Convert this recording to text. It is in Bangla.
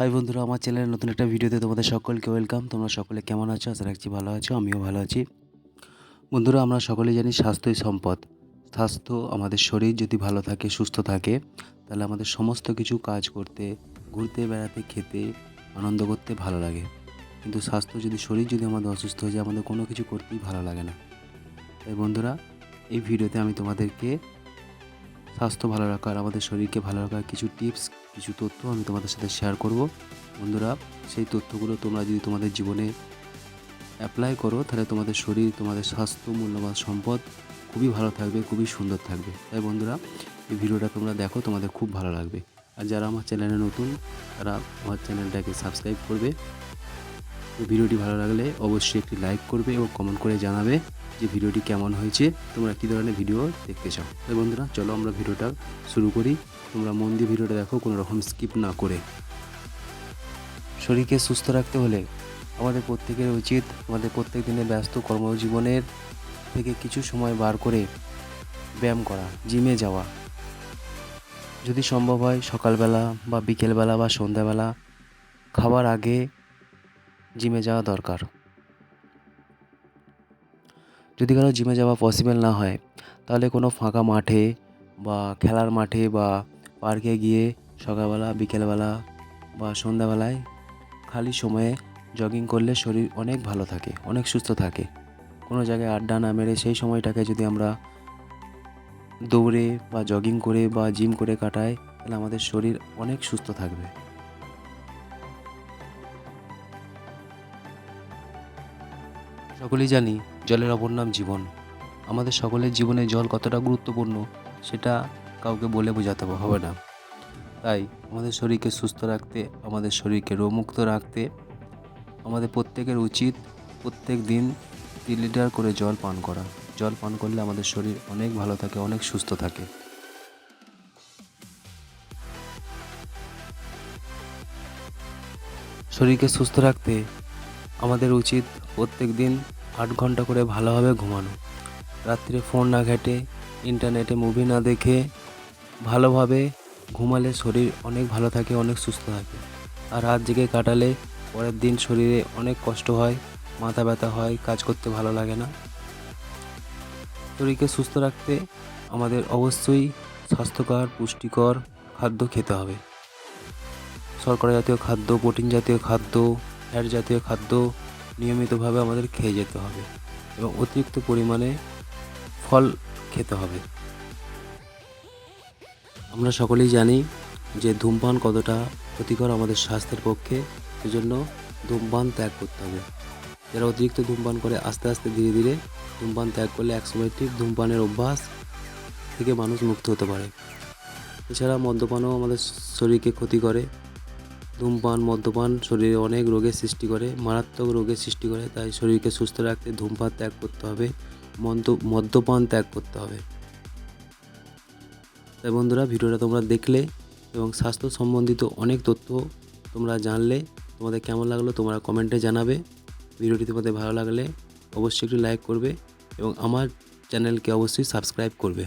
হাই বন্ধুরা, আমার চ্যানেলের নতুন একটা ভিডিওতে তোমাদের সকলকে ওয়েলকাম তোমরা সকলে কেমন আছো? আশা রাখছি ভালো আছো, আমিও ভালো আছি। বন্ধুরা, আমরা সকলেই জানি স্বাস্থ্যই সম্পদ। স্বাস্থ্য আমাদের শরীর যদি ভালো থাকে, সুস্থ থাকে, তাহলে আমাদের সমস্ত কিছু কাজ করতে, ঘুরতে, বেড়াতে, খেতে, আনন্দ করতে ভালো লাগে। কিন্তু স্বাস্থ্য যদি, শরীর যদি আমাদের অসুস্থ হয়ে যায়, আমাদের কোনো কিছু করতেই ভালো লাগে না। তাই বন্ধুরা, এই ভিডিওতে আমি তোমাদেরকে স্বাস্থ্য ভালো রাখার, আমাদের শরীরকে ভালো রাখার কিছু টিপস, কিছু তথ্য আমি তোমাদের সাথে শেয়ার করব। বন্ধুরা, সেই তথ্যগুলো তোমরা যদি তোমাদের জীবনে অ্যাপ্লাই করো, তাহলে তোমাদের শরীর, তোমাদের স্বাস্থ্য, মূল্যবান সম্পদ খুবই ভালো থাকবে, খুবই সুন্দর থাকবে। তাই বন্ধুরা, এই ভিডিওটা তোমরা দেখো, তোমাদের খুব ভালো লাগবে। আর যারা আমার চ্যানেলে নতুন, তারা আমার চ্যানেলটাকে সাবস্ক্রাইব করবে। ভিডিওটি ভালো লাগলে অবশ্যই একটি লাইক করবে এবং কমেন্ট করে জানাবে যে ভিডিওটি কেমন হয়েছে, তোমরা কী ধরনের ভিডিও দেখতে চাও। তাই বন্ধুরা, চলো আমরা ভিডিওটা শুরু করি। তোমরা মন দিয়ে ভিডিওটা দেখো, কোনো রকম স্কিপ না করে। শরীরকে সুস্থ রাখতে হলে আমাদের প্রত্যেকের উচিত, আমাদের প্রত্যেক দিনের ব্যস্ত কর্মজীবনের থেকে কিছু সময় বার করে ব্যায়াম করা, জিমে যাওয়া। যদি সম্ভব হয়, সকালবেলা বা বিকেলবেলা বা সন্ধ্যাবেলা খাবার আগে জিমে যাওয়া দরকার। যদি কারও জিমে যাওয়া পসিবল না হয়, তাহলে কোনো ফাঁকা মাঠে বা খেলার মাঠে বা পার্কে গিয়ে সকালবেলা, বিকেলবেলা বা সন্ধ্যাবেলায় খালি সময়ে জগিং করলে শরীর অনেক ভালো থাকে, অনেক সুস্থ থাকে। কোনো জায়গায় আড্ডা না মেরে সেই সময়টাকে যদি আমরা দৌড়ে বা জগিং করে বা জিম করে কাটাই, তাহলে আমাদের শরীর অনেক সুস্থ থাকবে। সকলেই জানি জলের অপর নাম জীবন। আমাদের সকলের জীবনে জল কতটা গুরুত্বপূর্ণ, সেটা কাউকে বলে বোঝাতে হবে না। তাই আমাদের শরীরকে সুস্থ রাখতে, আমাদের শরীরকে রোগমুক্ত রাখতে, আমাদের প্রত্যেকের উচিত প্রত্যেক দিন তিন লিটার করে জল পান করা। জল পান করলে আমাদের শরীর অনেক ভালো থাকে, অনেক সুস্থ থাকে। শরীরকে সুস্থ রাখতে আমাদের উচিত প্রত্যেক দিন আট ঘণ্টা করে ভালোভাবে ঘুমানো। রাত্রে ফোন না ঘেটে, ইন্টারনেটে মুভি না দেখে ভালোভাবে ঘুমালে শরীর অনেক ভালো থাকে, অনেক সুস্থ থাকে। আর রাত জেগে কাটালে পরের দিন শরীরে অনেক কষ্ট হয়, মাথা ব্যথা হয়, কাজ করতে ভালো লাগে না। শরীরকে সুস্থ রাখতে আমাদের অবশ্যই স্বাস্থ্যকর, পুষ্টিকর খাদ্য খেতে হবে। শর্করা জাতীয় খাদ্য, প্রোটিন জাতীয় খাদ্য ফ্যাট জাতীয় খাদ্য নিয়মিতভাবে আমাদের খেয়ে যেতে হবে এবং অতিরিক্ত পরিমাণে ফল খেতে হবে। আমরা সকলেই জানি যে ধূমপান কতটা ক্ষতিকর আমাদের স্বাস্থ্যের পক্ষে, সেজন্য ধূমপান ত্যাগ করতে হবে। যারা অতিরিক্ত ধূমপান করে আস্তে আস্তে ধীরে ধীরে ধূমপান ত্যাগ করলে একসময় ঠিক ধূমপানের অভ্যাস থেকে মানুষ মুক্ত হতে পারে। এছাড়া মদ্যপানও আমাদের শরীরকে ক্ষতি করে। ধূমপান, মদ্যপান শরীরে অনেক রোগের সৃষ্টি করে, মারাত্মক রোগের সৃষ্টি করে, তাই শরীরকে সুস্থ রাখতে ধূমপান ত্যাগ করতে হবে, মদ্য, মদ্যপান ত্যাগ করতে হবে। তাই বন্ধুরা, ভিডিওটা তোমরা দেখলে এবং স্বাস্থ্য সম্বন্ধিত অনেক তথ্য তোমরা জানলে, তোমাদের কেমন লাগল তোমরা কমেন্টে জানাবে। ভিডিওটি তোমাদের ভালো লাগলে অবশ্যই একটু লাইক করবে এবং আমার চ্যানেলকে অবশ্যই সাবস্ক্রাইব করবে।